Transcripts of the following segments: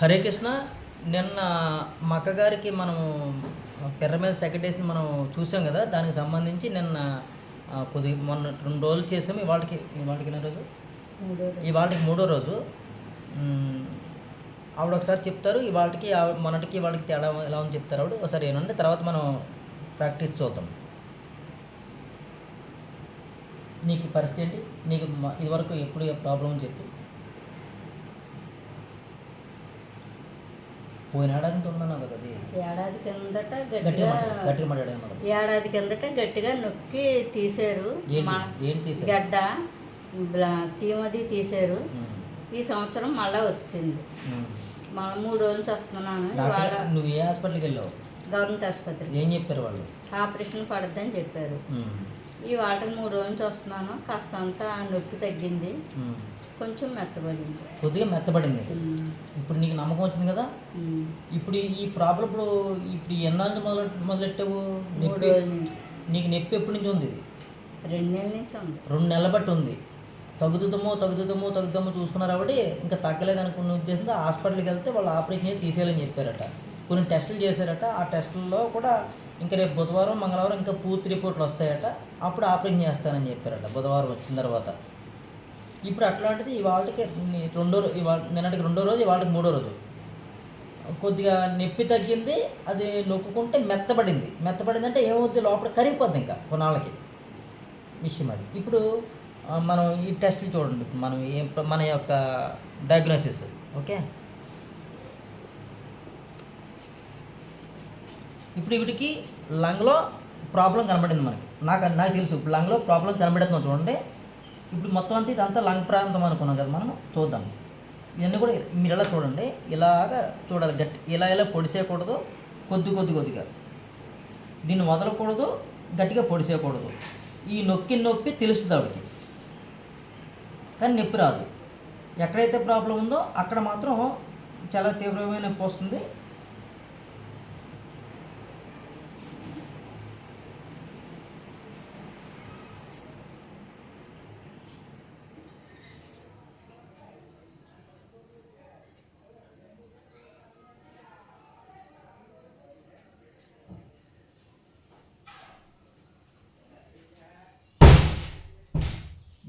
హరే కృష్ణ నిన్న మా అక్కగారికి మనం పెర్ర మీద సెక్రటరీస్ని మనం చూసాం కదా దానికి సంబంధించి నిన్న కొద్ది మొన్న రెండు రోజులు చేసాము ఇవాళకి ఇవాళకి ఎన్నో రోజు. ఇవాళకి మూడో రోజు. ఆవిడ ఒకసారి చెప్తారు ఇవాళకి మొన్నటికి ఇవాళకి తేడా ఎలా ఉంది చెప్తారు ఆవిడ. ఒకసారి ఏనంటే తర్వాత మనం ప్రాక్టీస్ చూద్దాం. నీకు పరిస్థితి ఏంటి? నీకు ఇదివరకు ఎప్పుడు ప్రాబ్లం చెప్పు. పోయిన ఏడాది ఉన్నాను అది? ఏడాది కిందట గట్టిగా ఏడాది కిందట గట్టిగా నొక్కి తీశారు. తీసారు గడ్డ సీమది తీశారు. ఈ సంవత్సరం మళ్ళా వచ్చింది. మళ్ళీ మూడు రోజుల నుంచి వస్తున్నాను. నువ్వు ఏ హాస్పిటల్కి వెళ్ళావు? గవర్నమెంట్ ఆసుపత్రికి ఏం చెప్పారు వాళ్ళు? ఆపరేషన్ పడద్దని చెప్పారు. ఈ వాటికి మూడు రోజుల నుంచి వస్తున్నాను. కాస్త అంతా నొప్పి తగ్గింది. కొంచెం మెత్తబడింది. కొద్దిగా మెత్తబడింది. ఇప్పుడు నీకు నమ్మకం వచ్చింది కదా. ఇప్పుడు ఈ- ప్రాబ్లం ఇప్పుడు ఇప్పుడు ఎన్నాళ్ళు మొదలు మొదలెట్టావు? నొప్పి నీకు నొప్పి ఎప్పటి నుంచి ఉంది? ఇది రెండు నెలల నుంచి ఉంది. రెండు నెలల బట్టి ఉంది. తగ్గుతుందో తగ్గుతుందో తగ్గుతామో చూసుకున్నారు కాబట్టి ఇంకా తగ్గలేదు అనుకున్న ఉద్దేశంతో హాస్పిటల్కి వెళ్తే వాళ్ళు ఆపరేషన్ చేసి తీసేయాలని చెప్పారట. కొన్ని టెస్టులు చేశారట. ఆ టెస్టుల్లో కూడా ఇంకా రేపు బుధవారం మంగళవారం ఇంకా పూర్తి రిపోర్ట్లు వస్తాయట. అప్పుడు ఆపరేషన్ చేస్తానని చెప్పారట బుధవారం వచ్చిన తర్వాత. ఇప్పుడు అట్లాంటిది ఇవాళకి రెండో రో- ఇవాళ నిన్నటికి రెండో రోజు ఇవాళకి మూడో రోజు. కొద్దిగా నొప్పి తగ్గింది అది నొప్పుకుంటే మెత్తబడింది. మెత్తబడింది అంటే ఏమవుద్ది? లోపల కరిగిపోద్ది ఇంకా కొన్నాళ్ళకి. విషయం అది. ఇప్పుడు మనం ఈ టెస్ట్లు చూడండి. మనం ఏం మన యొక్క డయాగ్నోసిస్ ఓకే? ఇప్పుడు వీటికి లంగ్లో ప్రాబ్లం కనబడింది మనకి. నాకు నాకు తెలుసు ఇప్పుడు లంగ్లో ప్రాబ్లం కనబడుతుంది చూడండి. ఇప్పుడు మొత్తం అంతా ఇదంతా లంగ్ ప్రాంతం అనుకున్నాం కదా మనం చూద్దాం. ఇవన్నీ కూడా మీరు ఎలా చూడండి. ఇలాగా చూడాలి గట్టి ఇలా ఇలా పొడిసేయకూడదు కొద్ది కొద్ది కొద్దిగా. దీన్ని వదలకూడదు గట్టిగా పొడిసేయకూడదు. ఈ నొక్కి నొప్పి తెలుస్తుంది ఆవిడకి. కానీ నొప్పి రాదు. ఎక్కడైతే ప్రాబ్లం ఉందో అక్కడ మాత్రం చాలా తీవ్రమైన నొప్పి వస్తుంది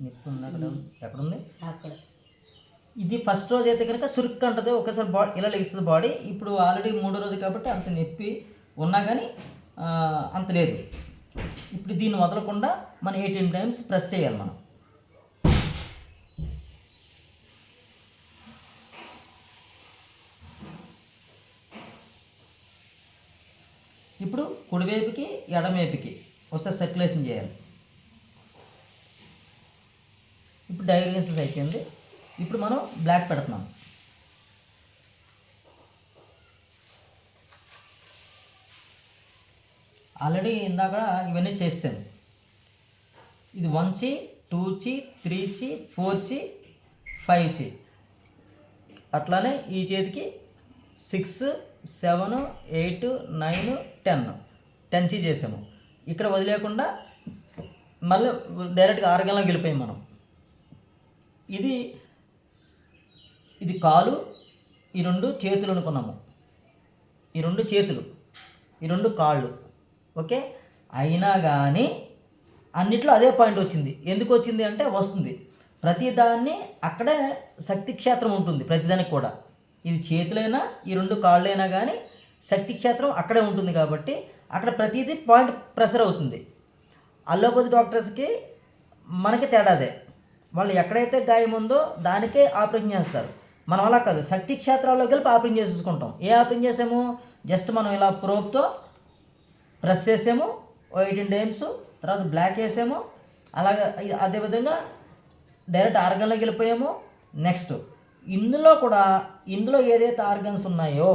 నొప్పి ఉంది అక్కడ ఎక్కడుంది అక్కడ ఇది ఫస్ట్ రోజు అయితే కనుక సురుక్కు అంటది ఒకసారి బాడీ ఇలా లేస్తుంది బాడీ. ఇప్పుడు ఆల్రెడీ మూడో రోజు కాబట్టి అంత నొప్పి ఉన్నా కానీ అంత లేదు. ఇప్పుడు దీన్ని వదలకుండా మనం ఎయిటీన్ టైమ్స్ ప్రెస్ చేయాలి మనం. ఇప్పుడు కుడివైపుకి ఎడమవైపుకి ఒకసారి సర్క్యులేషన్ చేయాలి. ఇప్పుడు డయాగ్నోసిస్ అయిపోయింది. ఇప్పుడు మనం బ్లాక్ పెడుతున్నాం. ఆల్రెడీ ఇందాక ఇవన్నీ చేసాను ఇది వన్ చి టూ చి త్రీ చి ఫోర్ చి ఫైవ్ చి. అట్లానే ఈ చేతికి six seven eight nine ten ten చి చేసాము. ఇక్కడ వదిలేకుండా మళ్ళీ డైరెక్ట్గా ఆరుగంలోకి వెళ్ళిపోయాం మనం. ఇది ఇది కాలు ఈ రెండు చేతులు అనుకున్నాము. ఈ రెండు చేతులు ఈ రెండు కాళ్ళు. ఓకే? అయినా కానీ అన్నిట్లో అదే పాయింట్ వచ్చింది. ఎందుకు వచ్చింది అంటే వస్తుంది. ప్రతిదాన్ని అక్కడే శక్తి క్షేత్రం ఉంటుంది ప్రతిదానికి కూడా. ఇది చేతులైనా ఈ రెండు కాళ్ళైనా కానీ శక్తి క్షేత్రం అక్కడే ఉంటుంది కాబట్టి అక్కడ ప్రతిదీ పాయింట్ ప్రెషర్ అవుతుంది. అల్లోపతి డాక్టర్స్కి మనకి తేడాదే. వాళ్ళు ఎక్కడైతే గాయం ఉందో దానికే ఆపరేషన్ చేస్తారు. మనం అలా కాదు శక్తి క్షేత్రాల్లో కలిపి ఆపరేషన్ చేసేసుకుంటాం. ఏ ఆపరేషన్ చేసాము? జస్ట్ మనం ఇలా ప్రోబ్తో ప్రెస్ చేసాము ఎయిటీన్ డేమ్స్ తర్వాత బ్లాక్ వేసాము అలాగే అదేవిధంగా డైరెక్ట్ ఆర్గన్లోకి వెళ్ళిపోయాము నెక్స్ట్ ఇందులో కూడా ఇందులో ఏదైతే ఆర్గన్స్ ఉన్నాయో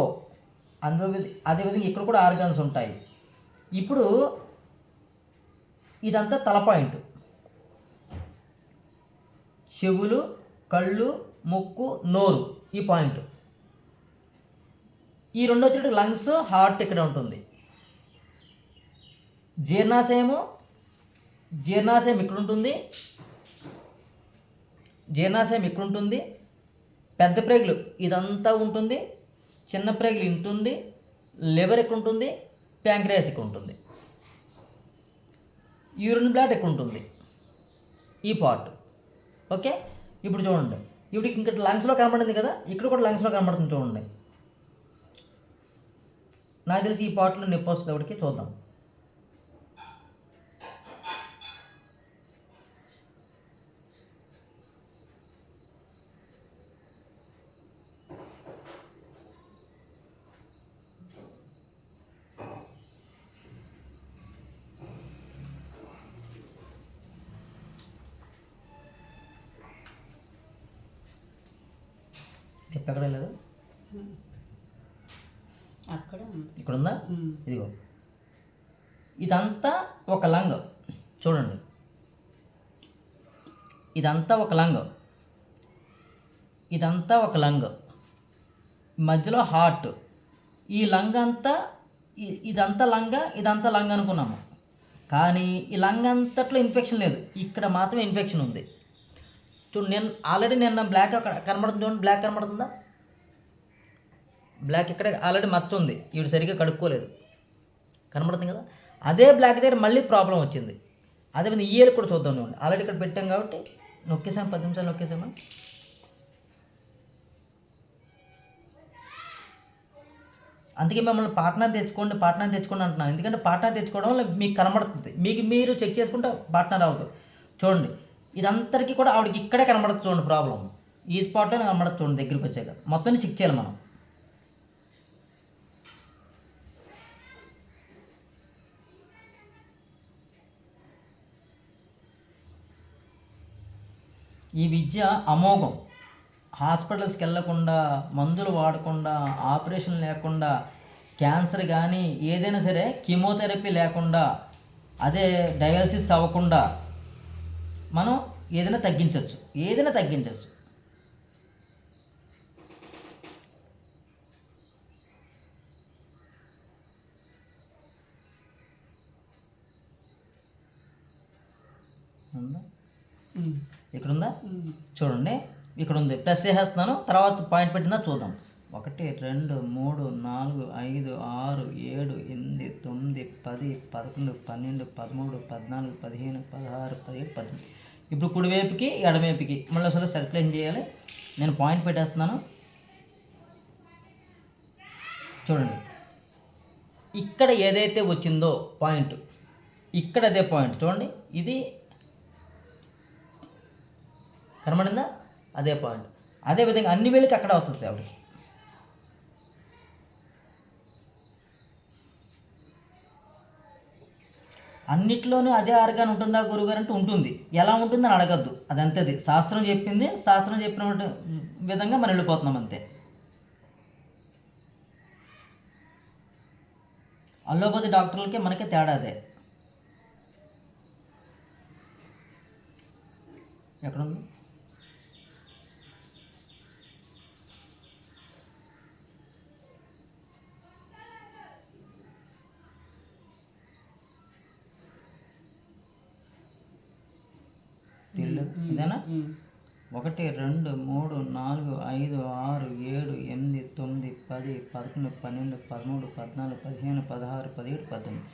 అందులో అదేవిధంగా ఇక్కడ కూడా ఆర్గన్స్ ఉంటాయి. ఇప్పుడు ఇదంతా తల పాయింట్. చెవులు కళ్ళు ముక్కు నోరు ఈ పాయింట్. ఈ రెండు వచ్చేటి లంగ్స్ హార్ట్ ఇక్కడ ఉంటుంది. జీర్ణాశయము జీర్ణాశయం ఇక్కడ ఉంటుంది జీర్ణాశయం ఇక్కడ ఉంటుంది పెద్ద ప్రేగులు ఇదంతా ఉంటుంది. చిన్న ప్రేగులు ఇంటుంది. లివర్ ఎక్కువ ఉంటుంది ప్యాంక్రియాస్ ఇక్కడ ఉంటుంది యూరిన్ బ్లాట్ ఎక్కువ ఉంటుంది ఈ పార్ట్. ఓకే? ఇప్పుడు చూడండి. ఇవిడికి ఇంకా లంగ్స్లో కనబడింది కదా ఇక్కడ కూడా లంగ్స్లో కనబడుతుంది చూడండి నాకు తెలిసి ఈ పాటలో నొప్పి వస్తుంది ఒకటికి చూద్దాం. ఎక్కడ లేదు? అక్కడ ఇక్కడ ఉందా. ఇదిగో. ఇదంతా ఒక లంగ్. చూడండి. ఇదంతా ఒక లంగ్. ఇదంతా ఒక లంగ్. మధ్యలో హార్ట్ ఈ లంగ్ అంతా ఇదంతా లంగ ఇదంతా లంగ్ అనుకున్నాము. కానీ ఈ లంగ్ అంతట్లో ఇన్ఫెక్షన్ లేదు. ఇక్కడ మాత్రమే ఇన్ఫెక్షన్ ఉంది. చూడు నేను ఆల్రెడీ నిన్న బ్లాక్ అక్కడ కనబడుతుంది చూడండి బ్లాక్ కనబడుతుందా? బ్లాక్ ఇక్కడ ఆల్రెడీ మచ్చ ఉంది. ఈవిడ సరిగ్గా కడుక్కోలేదు. కనబడుతుంది కదా? అదే బ్లాక్ దగ్గర మళ్ళీ ప్రాబ్లం వచ్చింది. అదే విధంగా ఇయర్ కూడా చూద్దాం చూడండి. ఆల్రెడీ ఇక్కడ పెట్టాం కాబట్టి నొక్కేసాం పది నిమిషాలు నొక్కేసామా? అందుకే మిమ్మల్ని పాట్నా తెచ్చుకోండి పాట్నా తెచ్చుకోండి అంటున్నాను. ఎందుకంటే పాట్నా తెచ్చుకోవడం వల్ల మీకు కనబడుతుంది. మీకు మీరు చెక్ చేసుకుంటే పాట్నా రావద్దు చూడండి. ఇదంతరికి కూడా ఆవిడకి ఇక్కడే కనబడుతుంది చూడండి ప్రాబ్లం ఈ స్పాట్లో కనబడుతుంది చూడండి దగ్గరికి వచ్చాక మొత్తం చెక్ చేయాలి మనం. ఈ విద్య అమోఘం. హాస్పిటల్స్కి వెళ్ళకుండా మందులు వాడకుండా ఆపరేషన్ లేకుండా క్యాన్సర్ కానీ ఏదైనా సరే కీమోథెరపీ లేకుండా అదే డయాలసిస్ అవ్వకుండా మనం ఏదైనా తగ్గించవచ్చు ఏదైనా తగ్గించవచ్చు. ఇక్కడ ఉందా. చూడండి ఇక్కడ ఉంది ప్లస్ చేసేస్తున్నాను తర్వాత పాయింట్ పెట్టినా చూద్దాం. ఒకటి రెండు మూడు నాలుగు ఐదు ఆరు ఏడు ఎనిమిది తొమ్మిది పది పదకొండు పన్నెండు పదమూడు పద్నాలుగు పదిహేను పదహారు పదిహేడు పద్దెనిమిది. ఇప్పుడు కుడివైపుకి ఎడమవైపుకి మళ్ళీ అసలు సర్క్యులేషన్ చేయాలి. నేను పాయింట్ పెట్టేస్తున్నాను. చూడండి. ఇక్కడ ఏదైతే వచ్చిందో పాయింట్ ఇక్కడ అదే పాయింట్. చూడండి. ఇది కనబడిందా? అదే పాయింట్. అదే విధంగా అన్ని వేళకి అక్కడ అవుతుంది ఆవిడకి. అన్నిట్లోనూ అదే ఆర్గాన్ ఉంటుందా గురుగారు అంటే ఉంటుంది. ఎలా ఉంటుందని అడగద్దు. అది అంతేది శాస్త్రం చెప్పింది శాస్త్రం చెప్పిన విధంగా మనం వెళ్ళిపోతున్నాం అంతే. అల్లోపతి డాక్టర్లకి మనకి తేడా అదే. ఎక్కడుంది? ఉంది ఇదేనా ఉమ్. ఒకటి రెండు మూడు నాలుగు ఐదు ఆరు ఏడు ఎనిమిది తొమ్మిది పది పదకొండు పన్నెండు పదమూడు పద్నాలుగు పదిహేను పదహారు పదిహేడు పద్దెనిమిది.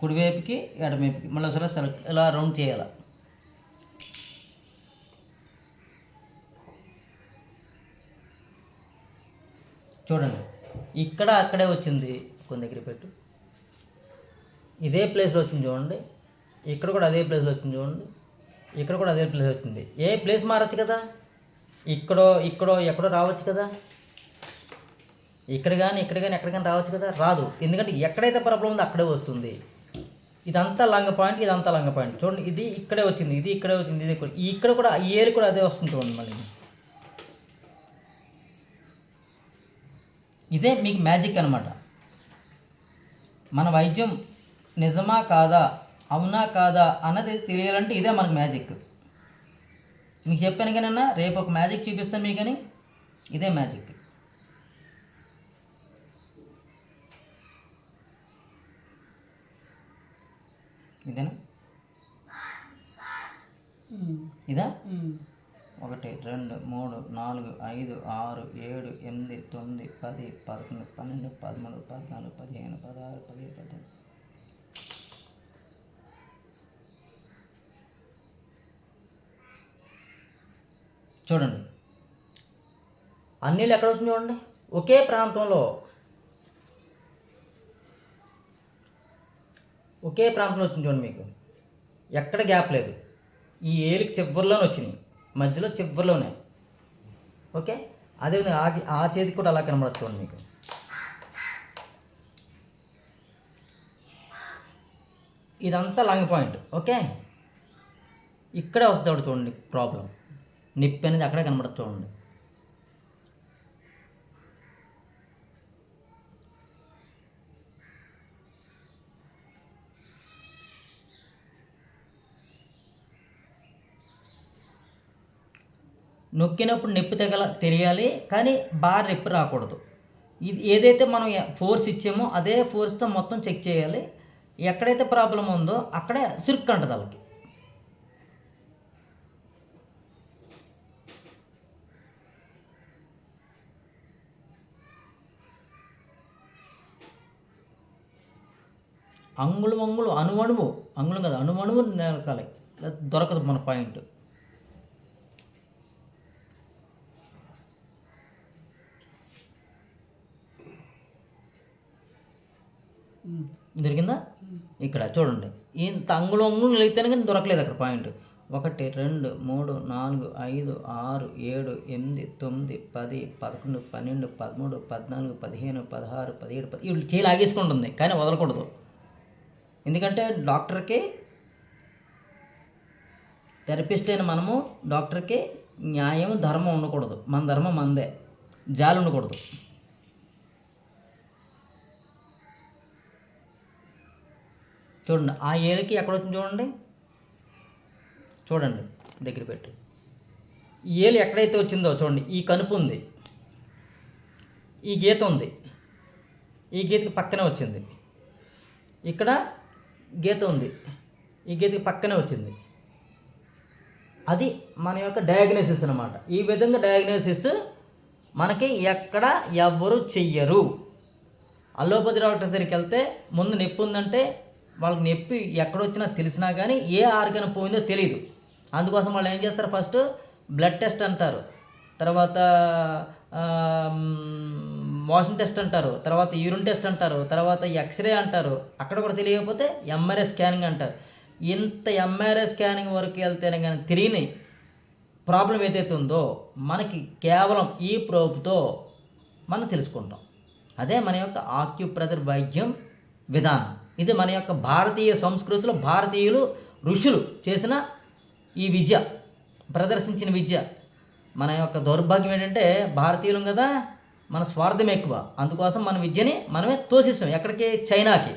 కుడివైపుకి ఎడమవైపుకి. మళ్ళీ ఒకసారి సెలెక్ట్ ఇలా రౌండ్ చేయాలి. చూడండి. ఇక్కడ అక్కడే వచ్చింది. కొన్ని దగ్గర పెట్టు. ఇదే ప్లేస్లో వచ్చింది చూడండి. ఇక్కడ కూడా అదే ప్లేస్లో వచ్చింది చూడండి. ఇక్కడ కూడా అదే ప్లేస్ వచ్చింది. ఏ ప్లేస్ మారచ్చు కదా? ఇక్కడో ఇక్కడో ఎక్కడో రావచ్చు కదా? ఇక్కడ కానీ ఇక్కడ కానీ ఎక్కడ కానీ రావచ్చు కదా? రాదు. ఎందుకంటే ఎక్కడైతే ప్రాబ్లం ఉందో అక్కడే వస్తుంది. ఇదంతా లంగ పాయింట్ ఇదంతా లంగ పాయింట్. చూడండి ఇది ఇక్కడే వచ్చింది ఇది ఇక్కడే వచ్చింది ఇది ఇక్కడ ఇక్కడ కూడా ఈ ఏరు కూడా అదే వస్తుంది చూడండి మళ్ళీ. ఇదే మీకు మ్యాజిక్ అనమాట మన వైద్యం నిజమా కాదా? అవునా కాదా? అన్నది తెలియాలంటే ఇదే మనకు మ్యాజిక్ మీకు చెప్పాను కానీ అన్న రేపు ఒక మ్యాజిక్ చూపిస్తాను మీకు కానీ ఇదే మ్యాజిక్. ఇదేనా? ఇదా? ఒకటి రెండు మూడు నాలుగు ఐదు ఆరు ఏడు ఎనిమిది తొమ్మిది పది పదకొండు పన్నెండు పదమూడు పద్నాలుగు పదిహేను పదహారు పదిహేడు పద్దెనిమిది. చూడండి. అన్నీళ్ళు ఎక్కడ అవుతుంది చూడండి? ఒకే ప్రాంతంలో. ఒకే ప్రాంతంలో వచ్చింది చూడండి మీకు. ఎక్కడ గ్యాప్ లేదు. ఈ ఏలికి చివరిలోనే వచ్చినాయి. మధ్యలో చివరిలోనే. ఓకే? అదేవిధంగా ఆ ఆ చేతికి కూడా అలా కనబడచ్చు చూడండి మీకు. ఇదంతా లంగ్ పాయింట్. ఓకే? ఇక్కడే వస్తుంది చూడండి ప్రాబ్లం. నిప్పి అనేది అక్కడే కనబడచ్చు నొక్కినప్పుడు నొప్పి తెగల తెలియాలి కానీ బాగా నొప్పి రాకూడదు. ఇది ఏదైతే మనం ఫోర్స్ ఇచ్చామో అదే ఫోర్స్తో మొత్తం చెక్ చేయాలి. ఎక్కడైతే ప్రాబ్లం ఉందో అక్కడే సిరుక్కు అంటది వాళ్ళకి. అంగుళం అంగుళం అణువణువు. అంగుళం కదా అణువణువు నెలకాలి. దొరకదు మన పాయింట్. దొరికిందా ఇక్కడ చూడండి. ఇంత అంగుళం అంగుళం వెళితేనే కానీ దొరకలేదు అక్కడ పాయింట్. ఒకటి రెండు మూడు నాలుగు ఐదు ఆరు ఏడు ఎనిమిది తొమ్మిది పది పదకొండు పన్నెండు పదమూడు పద్నాలుగు పదిహేను పదహారు పదిహేడు పది వీళ్ళు చేయి లాగేసుకుంటుంది కానీ వదలకూడదు. ఎందుకంటే డాక్టర్కి థెరపిస్ట్ అయిన మనము డాక్టర్కి న్యాయం ధర్మం ఉండకూడదు. మన ధర్మం మందే. జాలి ఉండకూడదు. చూడండి ఆ ఏలికి ఎక్కడ వచ్చింది చూడండి? చూడండి దగ్గర పెట్టి. ఈ ఏలు ఎక్కడైతే వచ్చిందో చూడండి ఈ కనుపు ఉంది. ఈ గీత ఉంది. ఈ గీతకి పక్కనే వచ్చింది. ఇక్కడ గీత ఉంది. ఈ గీతకి పక్కనే వచ్చింది. అది మన యొక్క డయాగ్నోసిస్ అనమాట ఈ విధంగా డయాగ్నోసిస్ మనకి ఎక్కడ ఎవ్వరు చెయ్యరు. అల్లోపతి డాక్టర్ దగ్గరికి వెళ్తే ముందు నొప్పి ఉందంటే వాళ్ళకి నొప్పి ఎక్కడొచ్చినా తెలిసినా కానీ ఏ ఆర్గన్ పోయిందో తెలియదు అందుకోసం వాళ్ళు ఏం చేస్తారు ఫస్ట్ బ్లడ్ టెస్ట్ అంటారు. తర్వాత మోషన్ టెస్ట్ అంటారు తర్వాత యూరిన్ టెస్ట్ అంటారు తర్వాత ఎక్స్రే అంటారు. అక్కడ కూడా తెలియకపోతే ఎంఆర్ఐ స్కానింగ్ అంటారు. ఇంత ఎంఆర్ఐ స్కానింగ్ వరకు వెళ్తేనే కానీ తెలియని ప్రాబ్లం ఏదైతే ఉందో మనకి కేవలం ఈ ప్రోబ్తో మనం తెలుసుకుంటాం. అదే మన యొక్క ఆక్యుప్రెజర్ వైద్యం విధానం. ఇది మన యొక్క భారతీయ సంస్కృతిలో భారతీయులు ఋషులు చేసిన ఈ విద్య ప్రదర్శించిన విద్య. మన యొక్క దౌర్భాగ్యం ఏంటంటే భారతీయులం కదా మన స్వార్థం ఎక్కువ. అందుకోసం మన విద్యని మనమే తోసిస్తాం ఎక్కడికి? చైనాకి.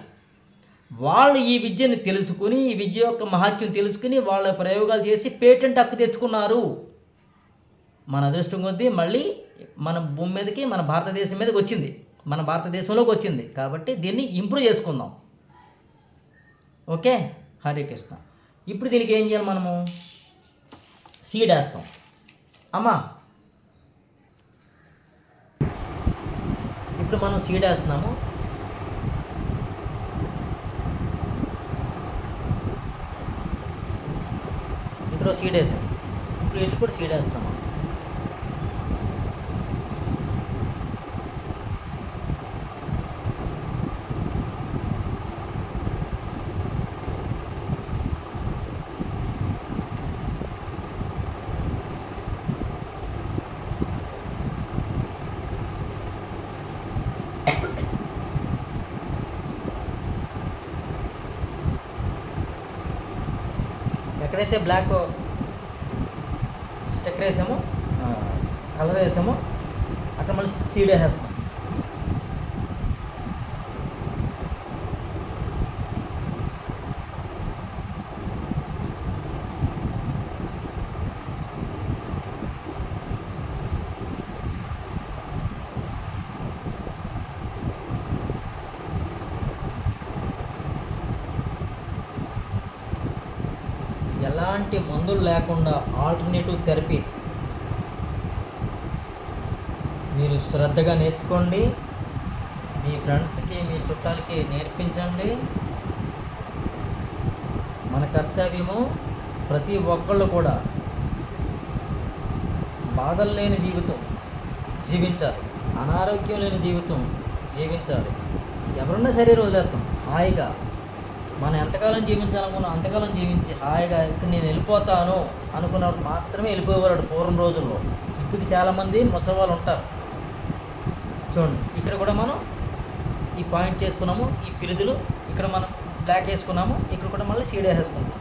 వాళ్ళు ఈ విద్యని తెలుసుకుని ఈ విద్య యొక్క మహత్యం తెలుసుకుని వాళ్ళ ప్రయోగాలు చేసి పేటెంట్ హక్కు తెచ్చుకున్నారు. మన అదృష్టం కొద్దీ మళ్ళీ మన భూమి మీదకి మన భారతదేశం మీదకి వచ్చింది. మన భారతదేశంలోకి వచ్చింది. కాబట్టి దీన్ని ఇంప్రూవ్ చేసుకుందాం. ఓకే? హరే కృష్ణ. ఇప్పుడు దీనికి ఏం చేయాలి మనము? సీడ్ వేస్తాం. అమ్మా! ఇప్పుడు మనం సీడ్ వేస్తున్నాము. ఇక్కడ సీడ్ వేసాం. ఇప్పుడు ఇటు కూడా సీడ్ వేస్తాము ఎక్కడైతే బ్లాక్ స్టిక్కర్ వేసామో కలర్ వేసామో అక్కడ మళ్ళీ సీడ్ వేసేస్తాం. ఎలాంటి మందులు లేకుండా ఆల్టర్నేటివ్ థెరపీ? మీరు శ్రద్ధగా నేర్చుకోండి. మీ ఫ్రెండ్స్కి మీ చుట్టాలకి నేర్పించండి. మన కర్తవ్యము ప్రతి ఒక్కళ్ళు కూడా బాధలు లేని జీవితం జీవించాలి. అనారోగ్యం లేని జీవితం జీవించాలి. ఎవరన్నా సరే వదిలేస్తాం హాయిగా మనం ఎంతకాలం జీవించాలనుకున్నా అంతకాలం జీవించి హాయిగా ఇక్కడ నేను వెళ్ళిపోతాను అనుకున్నప్పుడు మాత్రమే వెళ్ళిపోయేవాడు పూర్వం రోజుల్లో. ఇప్పుడు చాలామంది ముసలి వాళ్ళు ఉంటారు. చూడండి ఇక్కడ కూడా మనం ఈ పాయింట్ చేసుకున్నాము ఈ పిరుదులు ఇక్కడ మనం బ్లాక్ వేసుకున్నాము ఇక్కడ కూడా మళ్ళీ సీడ్ వేసేసుకున్నాము.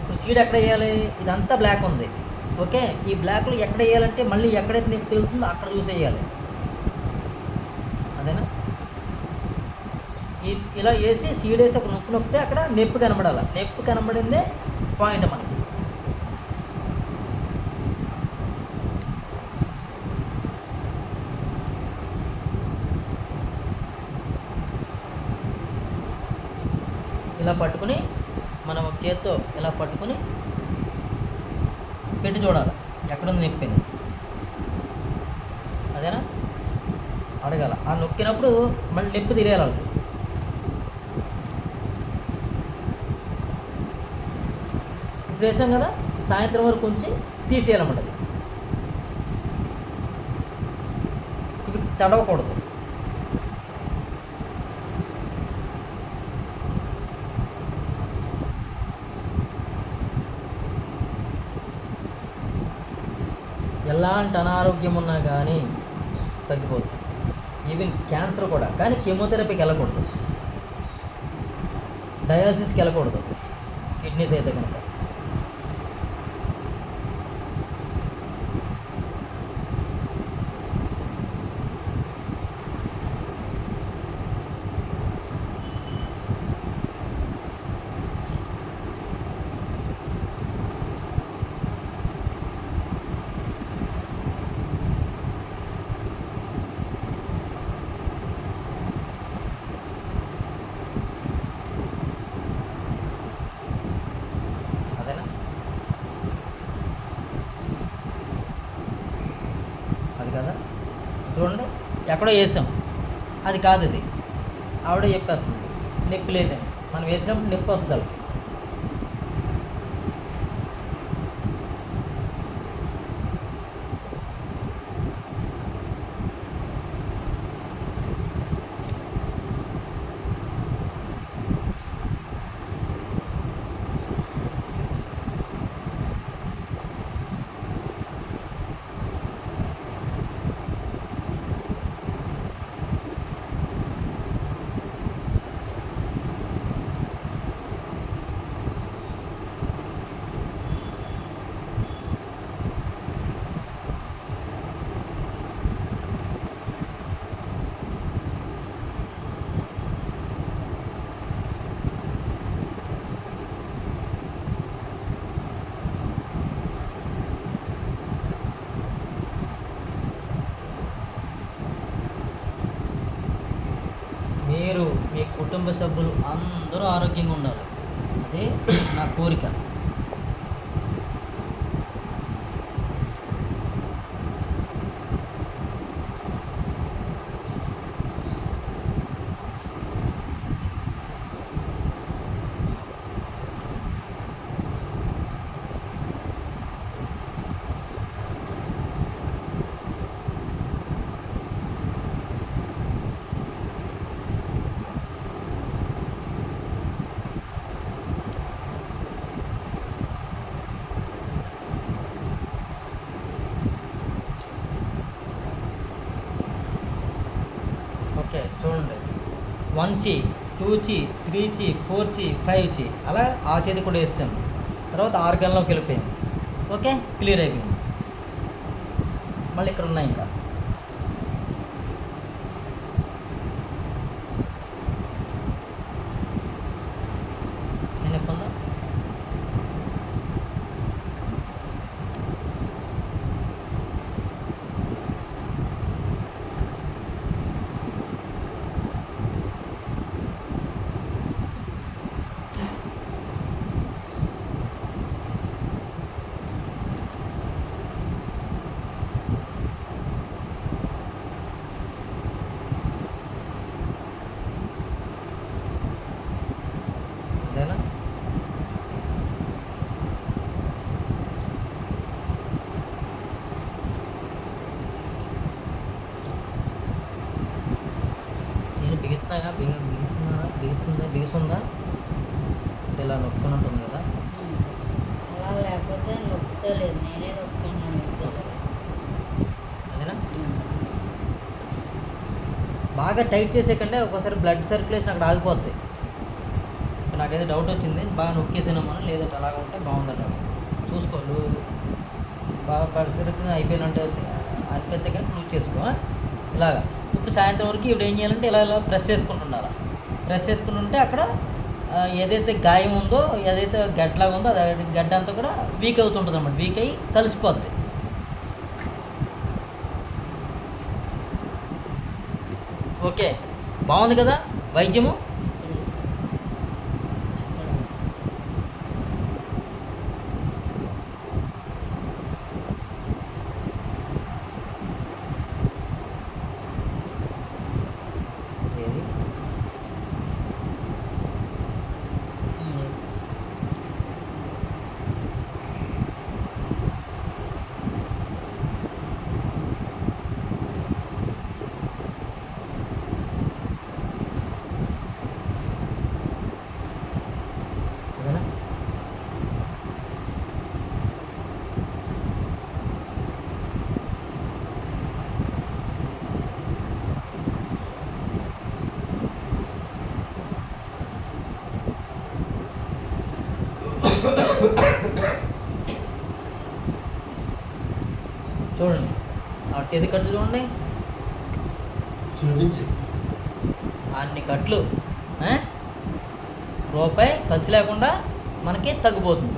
ఇప్పుడు సీడ్ ఎక్కడ వేయాలి? ఇదంతా బ్లాక్ ఉంది. ఓకే ఈ బ్లాక్లో ఎక్కడ వేయాలంటే మళ్ళీ ఎక్కడైతే నొప్పి తెలుస్తుందో అక్కడ చూసేయాలి. అదేనా? ఈ ఇలా వేసి సీడ్ వేసి ఒక నొక్కు నొక్కితే అక్కడ నొప్పి కనబడాలి. నెప్పు కనబడిందే పాయింట్ మనకి. ఇలా పట్టుకుని మనం చేత్తో ఇలా పట్టుకుని పెట్టి చూడాలి? ఎక్కడుంది నొప్పింది అదేనా? అడగాల. ఆ నొక్కినప్పుడు మళ్ళీ నొప్పి తెలియాలి వాళ్ళకి ఇప్పుడు వేసాం కదా సాయంత్రం వరకు ఉంచి తీసేయాలన్నమాట అది. తడవకూడదు. ఎలాంటి అనారోగ్యం ఉన్నా కానీ తగ్గిపోతుంది ఈవెన్ క్యాన్సర్ కూడా. కానీ కెమోథెరపీకి వెళ్ళకూడదు. డయాలసిస్కి వెళ్ళకూడదు. కిడ్నీస్ అయితే కనుక అదేనా అది కదా చూడండి ఎక్కడో వేసాం. అది కాదు అది ఆవిడ చెప్పేస్తుంది. నొప్పి లేదని. మనం వేసినప్పుడు నొప్పి వద్దాలి మీరు మీ కుటుంబ సభ్యులు అందరూ ఆరోగ్యంగా ఉండాలి. అదే నా కోరిక ఓకే చూడండి వన్ చి టూ చి త్రీ చి ఫోర్ చి ఫైవ్ చి అలా ఆ చేతి కూడా వేస్తాను తర్వాత ఆరు గంటలోకి వెళ్ళిపోయింది ఓకే? క్లియర్ అయిపోయింది. మళ్ళీ ఇక్కడ ఉన్నాయి ఇంకా నేను ఎప్పుందా పక్కన ఉంటుంది కదా అలా లేకపోతే నొప్పుతలేదు నేనే నొప్పుకున్నాను నొప్పుతలేదు అదేనా బాగా టైట్ చేసేకంటే ఒకసారి బ్లడ్ సర్క్యులేషన్ అక్కడ ఆగిపోద్ది. నాకైతే డౌట్ వచ్చింది. బాగా నొక్కేసాను మనం లేదంటే అలాగ ఉంటే బాగుందట. చూసుకోండు. బాగా పరిసరికి అయిపోయినట్టు అనిపిస్తే కానీ క్లూజ్ చేసుకో ఇలాగ. ఇప్పుడు సాయంత్రం వరకు ఇప్పుడు ఏం చేయాలంటే ఇలా ఇలా ప్రెస్ చేసుకుంటూ ఉండాలి. ప్రెస్ చేసుకుంటుంటే అక్కడ ఏదైతే గాయం ఉందో ఏదైతే గడ్డలాగా ఉందో అది గడ్డ అంతా కూడా వీక్ అవుతుంటుంది అన్నమాట వీక్ అయ్యి కలిసిపోద్ది. ఓకే. బాగుంది కదా వైద్యము ఏది అదేనా చూడండి చేతి కట్లు చూపించి. అన్ని కట్లు? రూపాయి ఖర్చు లేకుండా మనకి తగ్గిపోతుంది.